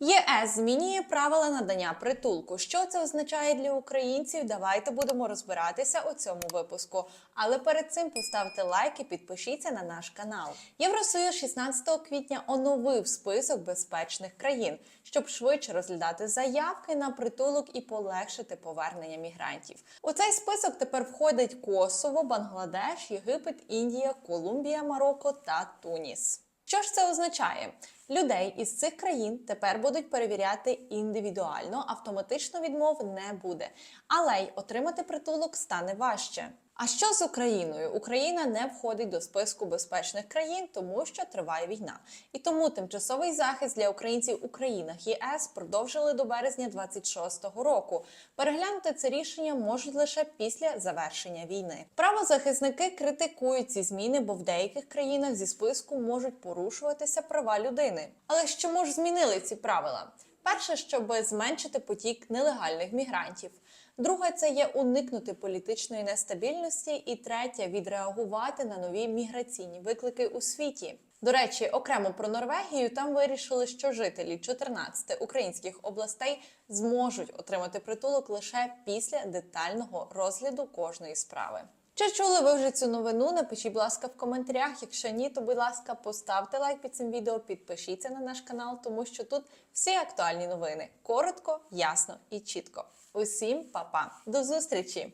ЄС змінює правила надання притулку. Що це означає для українців? Давайте будемо розбиратися у цьому випуску. Але перед цим поставте лайк і підпишіться на наш канал. Євросоюз 16 квітня оновив список безпечних країн, щоб швидше розглядати заявки на притулок і полегшити повернення мігрантів. У цей список тепер входить Косово, Бангладеш, Єгипет, Індія, Колумбія, Марокко та Туніс. Що ж це означає? Людей із цих країн тепер будуть перевіряти індивідуально, автоматично відмов не буде, але й отримати притулок стане важче. А що з Україною? Україна не входить до списку безпечних країн, тому що триває війна. І тому тимчасовий захист для українців у країнах ЄС продовжили до березня 26-го року. Переглянути це рішення можуть лише після завершення війни. Правозахисники критикують ці зміни, бо в деяких країнах зі списку можуть порушуватися права людини. Але чому ж змінили ці правила? Перше, щоб зменшити потік нелегальних мігрантів. Друге, це є уникнути політичної нестабільності. І третє відреагувати на нові міграційні виклики у світі. До речі, окремо про Норвегію там вирішили, що жителі 14 українських областей зможуть отримати притулок лише після детального розгляду кожної справи. Чи чули ви вже цю новину? Напишіть, будь ласка, в коментарях. Якщо ні, то будь ласка, поставте лайк під цим відео, підпишіться на наш канал, тому що тут всі актуальні новини коротко, ясно і чітко. Усім па-па! до зустрічі!